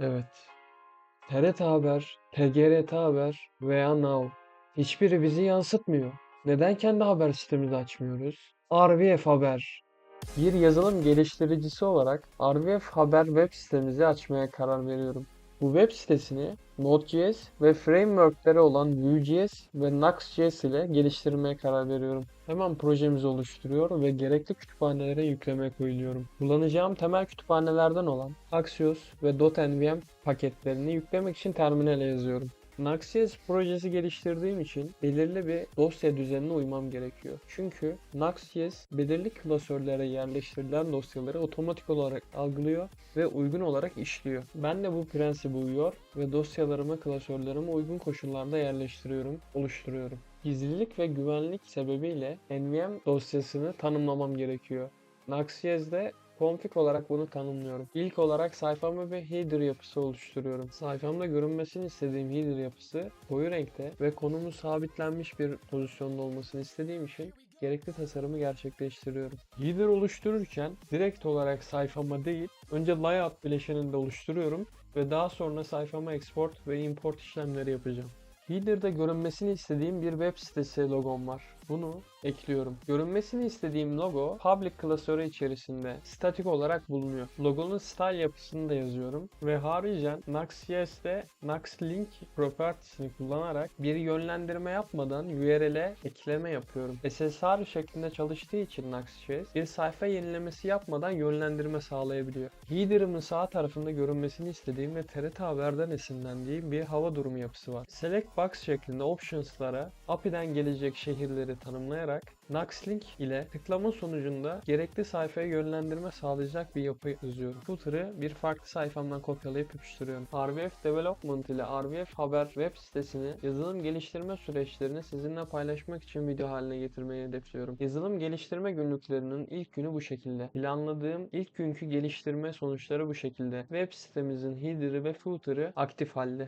Evet. TRT Haber, TGRT Haber veya Now. Hiçbiri bizi yansıtmıyor. Neden kendi haber sitemizi açmıyoruz? RVF Haber. Bir yazılım geliştiricisi olarak RVF Haber web sitemizi açmaya karar veriyorum. Bu web sitesini Node.js ve frameworkleri olan Vue.js ve Nuxt.js ile geliştirmeye karar veriyorum. Hemen projemizi oluşturuyor ve gerekli kütüphanelere yükleme koyuyorum. Kullanacağım temel kütüphanelerden olan Axios ve .nvm paketlerini yüklemek için terminale yazıyorum. Nuxt.js projesi geliştirdiğim için belirli bir dosya düzenine uymam gerekiyor. Çünkü Nuxt.js belirli klasörlere yerleştirilen dosyaları otomatik olarak algılıyor ve uygun olarak işliyor. Ben de bu prensibe uyuyor ve dosyalarımı klasörlerime uygun koşullarda yerleştiriyorum, oluşturuyorum. Gizlilik ve güvenlik sebebiyle NVM dosyasını tanımlamam gerekiyor. Nuxt.js'de config olarak bunu tanımlıyorum. İlk olarak sayfama bir header yapısı oluşturuyorum. Sayfamda görünmesini istediğim header yapısı koyu renkte ve konumu sabitlenmiş bir pozisyonda olmasını istediğim için gerekli tasarımı gerçekleştiriyorum. Header oluştururken direkt olarak sayfama değil, önce layout bileşeninde oluşturuyorum ve daha sonra sayfama export ve import işlemleri yapacağım. Header'da görünmesini istediğim bir web sitesi logom var. Bunu ekliyorum. Görünmesini istediğim logo public klasörü içerisinde statik olarak bulunuyor. Logonun style yapısını da yazıyorum ve haricen Nuxt.js'te Nuxt Link propertiesini kullanarak bir yönlendirme yapmadan URL'e ekleme yapıyorum. SSR şeklinde çalıştığı için Nuxt.js bir sayfa yenilemesi yapmadan yönlendirme sağlayabiliyor. Header'ımın sağ tarafında görünmesini istediğim ve TRT Haber'den esinlendiğim bir hava durumu yapısı var. Select Box şeklinde options'lara API'den gelecek şehirleri tanımlayarak Nuxlink ile tıklama sonucunda gerekli sayfaya yönlendirme sağlayacak bir yapı yazıyorum. Footer'ı bir farklı sayfamdan kopyalayıp yapıştırıyorum. RVF Development ile RVF Haber web sitesini yazılım geliştirme süreçlerini sizinle paylaşmak için video haline getirmeyi hedefliyorum. Yazılım geliştirme günlüklerinin ilk günü bu şekilde. Planladığım ilk günkü geliştirme sonuçları bu şekilde. Web sitemizin header'ı ve footer'ı aktif halde.